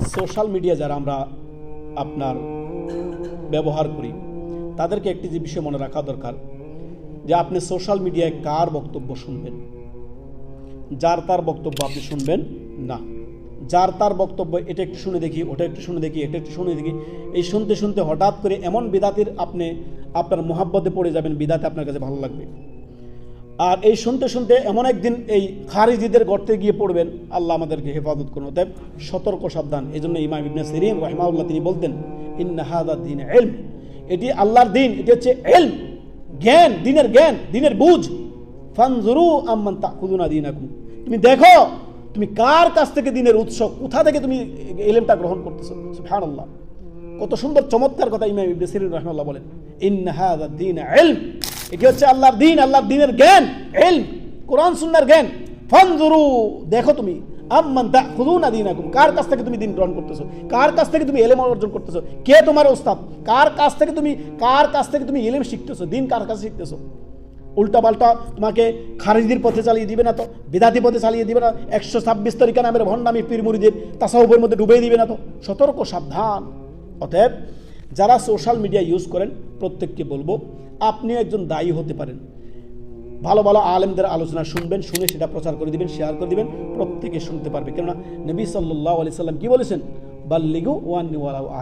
Social media যারা আমরা আপনার ব্যবহার করি, তাদেরকে একটি যে বিষয় মনে রাখা দরকার, যে আপনি সোশ্যাল মিডিয়ায় কার বক্তব্য শুনবেন? যার তার বক্তব্য আপনি শুনবেন? না। যার তার বক্তব্য এটা একটু শুনে দেখি, ওটা একটু শুনে দেখি, এটা একটু শুনে দেখি, এই শুনতে শুনতে হঠাৎ করে এমন বিদাতির আপনি আপনার মোহাব্বতে পড়ে যাবেন, বিদাতে আপনার কাছে ভালো লাগবে। আর এই শুনতে শুনতে এমন একদিন এই খারিজিদের গর্তে গিয়ে পড়বেন, আল্লাহ আমাদেরকে হেফাজত করুন। অতএব সতর্ক সাবধান। এই জন্য ইমাম ইবনে সিরিম রহমাউল্লাহ তিনি বলতেন ইন্নাহাদা দিন এলম এটি আল্লাহর দিন, এটি হচ্ছে এল জ্ঞান, দিনের জ্ঞান, দিনের বুঝ। ফানজুরু আম্মান তাকুদুনা দিনাকুম। তুমি দেখো, তুমি কার কাছ থেকে দিনের উৎস, কোথা থেকে তুমি এলেমটা গ্রহণ করতেছো? সুবহানাল্লাহ। কত সুন্দর, চমৎকার কথা ইমাম ইবনে সিরিন রহমাল্লাহ বলেন ইন্নাহাদা দিন এলম এটি হচ্ছে আল্লাহর দিন, আল্লাহর দিনের জ্ঞান এল কোরআন, সুন্নার জ্ঞান। ফানজুরু, দেখো তুমি, আম্মান তাখুদুনা দীনাকুম। কার কাছ থেকে তুমি দিন গ্রহণ করতেছো? কার কাছ থেকে তুমি এলেম অর্জন করতেছো? কে তোমার ওস্তাদ? কার কাছ থেকে তুমি, কার কাছ থেকে তুমি এলেম শিখতেছো? দিন কার কাছে শিখতেছো? উল্টা পাল্টা তোমাকে খারিজির পথে চালিয়ে দিবে না তো, বিদাতি পথে চালিয়ে দিবে না, একশো ছাব্বিশ তরিকা নামের ভণ্ডামি পীর মুড়িদের তাসাউবের মধ্যে ডুবিয়ে দিবে না তো। সতর্ক, সাবধান। অতএব যারা সোশ্যাল মিডিয়া ইউজ করেন, প্রত্যেককে বলব, আপনিও একজন দায়ী হতে পারেন। ভালো ভালো আলেমদের আলোচনা শুনবেন, শুনে সেটা প্রচার করে দিবেন শেয়ার করে দিবেন, প্রত্যেকে শুনতে পারবে। কেননা নবী সাল্লাহ আলি সাল্লাম কি বলেছেন? বাল্লিগু ওয়ান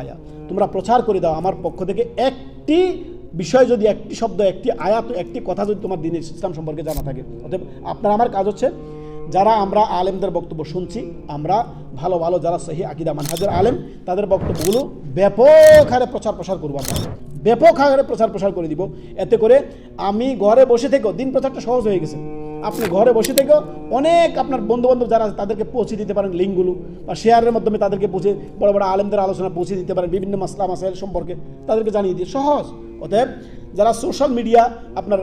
আয়া। তোমরা প্রচার করে দাও আমার পক্ষ থেকে একটি বিষয় যদি, একটি শব্দ, একটি আয়াত, একটি কথা যদি তোমার দিনের ইসলাম সম্পর্কে জানা থাকে। অতএব আপনার, আমার কাজ হচ্ছে যারা আমরা আলেমদের বক্তব্য শুনছি, আমরা ভালো ভালো যারা সহি আকিদা, মানহাজের আলেম, তাদের বক্তব্যগুলো ব্যাপক হারে প্রচার প্রসার করব আমরা। ব্যাপক হারে প্রচার প্রসার করে দিব। এতে করে আমি ঘরে বসে থেকেও, দিন প্রচারটা সহজ হয়ে গেছে। আপনি ঘরে বসে থেকেও অনেক আপনার বন্ধু বান্ধব যারা আছে, তাদেরকে পৌঁছে দিতে পারেন লিঙ্কগুলো বা শেয়ারের মাধ্যমে তাদেরকে পৌঁছে, বড় বড় আলেমদের আলোচনা পৌঁছে দিতে পারেন, বিভিন্ন মাসলা, মাসাইল সম্পর্কে তাদেরকে জানিয়ে দিয়ে সহজ। অতএব যারা সোশ্যাল মিডিয়া আপনার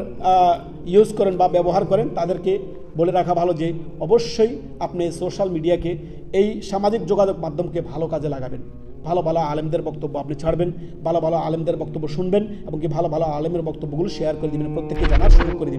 ইউজ করেন বা ব্যবহার করেন, তাদেরকে বলে রাখা ভালো যে অবশ্যই আপনি সোশ্যাল মিডিয়াকে এই সামাজিক যোগাযোগ মাধ্যমকে ভালো কাজে লাগাবেন। ভালো ভালো আলেমদের বক্তব্য আপনি ছাড়বেন, ভালো ভালো আলেমদের বক্তব্য শুনবেন এবং কি ভালো ভালো আলেমের বক্তব্যগুলো শেয়ার করে দেবেন। প্রত্যেককে জানার সুযোগ করে দিবেন।